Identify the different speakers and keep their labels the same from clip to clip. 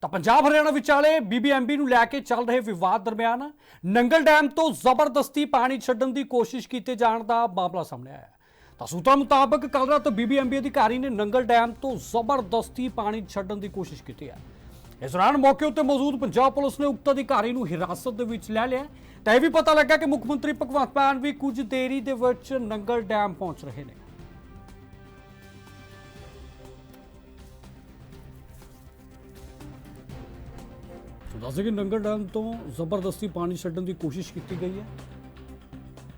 Speaker 1: ਤਾਂ ਪੰਜਾਬ ਹਰਿਆਣਾ ਵਿਚਾਲੇ ਬੀਬੀਐਮਬੀ ਨੂੰ ਲੈ ਕੇ ਚੱਲ ਰਹੇ ਵਿਵਾਦ ਦਰਮਿਆਨ ਨੰਗਲ ਡੈਮ ਤੋਂ ਜ਼ਬਰਦਸਤੀ ਪਾਣੀ ਛੱਡਣ ਦੀ ਕੋਸ਼ਿਸ਼ ਕੀਤੇ ਜਾਣ ਦਾ ਮਾਮਲਾ ਸਾਹਮਣੇ ਆਇਆ ਤਾਂ ਸੂਤਰਾਂ ਮੁਤਾਬਕ ਕੱਲ ਰਾਤ ਬੀਬੀਐਮਬੀ ਅਧਿਕਾਰੀ ਨੇ ਨੰਗਲ ਡੈਮ ਤੋਂ ਜ਼ਬਰਦਸਤੀ ਪਾਣੀ ਛੱਡਣ ਦੀ ਕੋਸ਼ਿਸ਼ ਕੀਤੀ ਹੈ ਇਸ ਦੌਰਾਨ ਮੌਕੇ ਉੱਤੇ ਮੌਜੂਦ ਪੰਜਾਬ ਪੁਲਿਸ ਨੇ ਉਕਤ ਅਧਿਕਾਰੀ ਨੂੰ ਹਿਰਾਸਤ ਦੇ ਵਿੱਚ ਲੈ ਲਿਆ ਤਾਂ ਇਹ ਵੀ ਪਤਾ ਲੱਗਾ ਕਿ ਮੁੱਖ ਮੰਤਰੀ ਭਗਵੰਤ ਮਾਨ ਵੀ ਕੁਝ ਦੇਰੀ ਦੇ ਵਿੱਚ ਨੰਗਲ ਡੈਮ ਪਹੁੰਚ ਰਹੇ ਨੇ ਦੱਸ ਕਿ ਨੰਗਲ ਡੈਮ ਤੋਂ ਜ਼ਬਰਦਸਤੀ ਪਾਣੀ ਛੱਡਣ ਦੀ ਕੋਸ਼ਿਸ਼ ਕੀਤੀ ਗਈ ਹੈ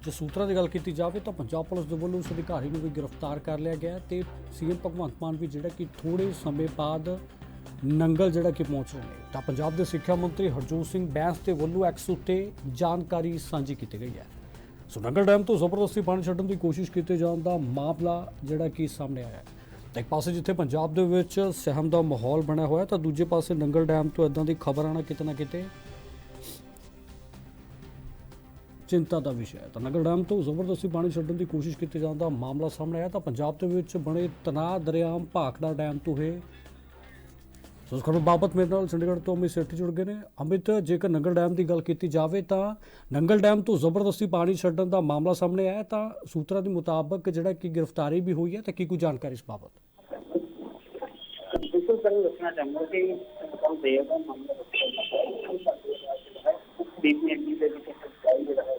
Speaker 1: ਜੇ ਸੂਤਰਾਂ ਦੀ ਗੱਲ ਕੀਤੀ ਜਾਵੇ ਤਾਂ ਪੰਜਾਬ ਪੁਲਿਸ ਦੇ ਵੱਲੋਂ ਉਸ ਅਧਿਕਾਰੀ ਨੂੰ ਵੀ ਗ੍ਰਿਫਤਾਰ ਕਰ ਲਿਆ ਗਿਆ ਤੇ ਸੀਐਮ ਭਗਵੰਤ ਮਾਨ ਵੀ ਜਿਹੜਾ ਕਿ ਥੋੜੇ ਸਮੇਂ ਬਾਅਦ ਨੰਗਲ ਜਿਹੜਾ ਕਿ ਪਹੁੰਚ ਰਹੇ ਤਾਂ ਪੰਜਾਬ ਦੇ ਸਿੱਖਿਆ ਮੰਤਰੀ ਹਰਜੋਤ ਸਿੰਘ ਬੈਂਸ ਤੇ ਵੱਲੋਂ ਐਕਸ ਉੱਤੇ ਜਾਣਕਾਰੀ ਸਾਂਝੀ ਕੀਤੀ ਗਈ ਹੈ ਸੋ ਨੰਗਲ ਡੈਮ ਤੋਂ ਜ਼ਬਰਦਸਤੀ ਪਾਣੀ ਛੱਡਣ ਦੀ ਕੋਸ਼ਿਸ਼ ਕੀਤੇ ਜਾਣ ਦਾ ਮਾਮਲਾ ਜਿਹੜਾ ਕਿ ਸਾਹਮਣੇ ਆਇਆ ਹੈ ਇੱਕ ਪਾਸੇ ਜਿੱਥੇ ਪੰਜਾਬ ਦੇ ਵਿੱਚ ਸਹਿਮ ਦਾ ਮਾਹੌਲ ਬਣਿਆ ਹੋਇਆ ਤਾਂ ਦੂਜੇ ਪਾਸੇ ਨੰਗਲ ਡੈਮ ਤੋਂ ਇਦਾਂ ਦੀ ਖਬਰ ਆਣਾ ਕਿਤੇ ਨਾ ਕਿਤੇ ਚਿੰਤਾ ਦਾ ਵਿਸ਼ਾ ਹੈ ਤਾਂ ਨੰਗਲ ਡੈਮ ਤੋਂ ਜ਼ਬਰਦਸਤੀ ਪਾਣੀ ਛੱਡਣ ਦੀ ਕੋਸ਼ਿਸ਼ ਕੀਤੀ ਜਾਂਦਾ ਮਾਮਲਾ ਸਾਹਮਣੇ ਆਇਆ ਤਾਂ ਪੰਜਾਬ ਦੇ ਵਿੱਚ ਬਣੇ ਤਨਾਹ ਦਰਿਆਮ ਭਾਖੜਾ ਡੈਮ ਤੋਂ ਹੈ ਸੋ ਇਸ ਖਬਰ ਬਾਬਤ ਮੇਰੇ ਨਾਲ ਚੰਡੀਗੜ੍ਹ ਤੋਂ ਅਮਿਤ ਸੇਠੀ ਜੁੜ ਗਏ ਨੇ ਅਮਿਤ ਜੇਕਰ ਨੰਗਲ ਡੈਮ ਦੀ ਗੱਲ ਕੀਤੀ ਜਾਵੇ ਤਾਂ ਨੰਗਲ ਡੈਮ ਤੋਂ ਜ਼ਬਰਦਸਤੀ ਪਾਣੀ ਛੱਡਣ ਦਾ ਮਾਮਲਾ ਸਾਹਮਣੇ ਆਇਆ ਤਾਂ ਸੂਤਰਾਂ ਦੇ ਮੁਤਾਬਕ ਜਿਹੜਾ ਕਿ ਗ੍ਰਿਫਤਾਰੀ ਵੀ ਹੋਈ ਹੈ ਤਾਂ ਕੀ ਕੋਈ ਜਾਣਕਾਰੀ ਇਸ ਬਾਬਤ सर ਦੱਸਣਾ ਚਾਹੁੰਦਾ ਕਿ ਤੁਹਾਨੂੰ ਦੇਰ ਦਾ ਮਾਮਲਾ ਦੱਸਿਆ ਡੀਪ ਨੀਡੀ ਦੇ ਵਿੱਚ ਸਬਸਕ੍ਰਾਈਬ ਜਿਹੜਾ ਹੈ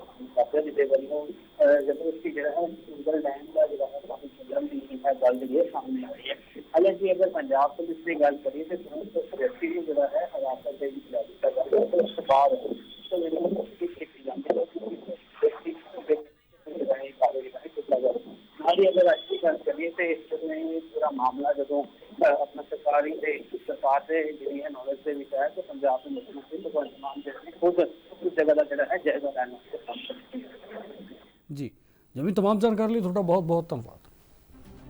Speaker 1: ਸਾਡੇ ਦੇ ਵੱਲੋਂ ਜ਼ਬਰਦਸਤੀ ਜਿਹੜਾ ਹੈ ਸਿੰਗਲ ਡੈਮ ਦਾ ਜਿਹੜਾ ਹੈ ਕਾਫੀ ਪ੍ਰੋਬਲਮ ਨਹੀਂ ਹੈ ਗੱਲ ਜਿਹੜੀ ਸਾਹਮਣੇ ਆ ਰਹੀ ਹੈ ਹਾਲਾਂਕਿ ਅਗਰ ਪੰਜਾਬ ਪੁਲਿਸ ਦੀ ਗੱਲ ਕਰੀਏ ਤੇ 380 ਜਿਹੜਾ ਹੈ ਹਵਾਲਾ ਦੇ ਵਿੱਚ ਕਿ ਅਗਰ ਅੱਜ ਦੀ ਗੱਲ ਕਰੀਏ ਤੇ ਇਸ ਨੇ ਪੂਰਾ ਮਾਮਲਾ ਜਦੋਂ ਆਪਣਾ ਸਰਕਾਰੀ ਦੇ ਸਰਕਾਰ ਦੇ ਜਿਹੜੀ ਹੈ ਨੌਲੇਜ ਦੇ ਵਿੱਚ ਆਇਆ ਕਿ ਪੰਜਾਬ ਦੇ ਮੁੱਖ ਮੰਤਰੀ ਭਗਵੰਤ ਮਾਨ ਜਿਹੜੇ ਨੇ ਖੁਦ ਉਸ ਜਗ੍ਹਾ ਦਾ ਜਿਹੜਾ ਹੈ ਜਾਇਜ਼ਾ ਲੈਣ ਵਾਸਤੇ ਜੀ ਜਮੀ ਤਮਾਮ ਜਾਣਕਾਰੀ ਲਈ ਤੁਹਾਡਾ ਬਹੁਤ ਬਹੁਤ ਧੰਨਵਾਦ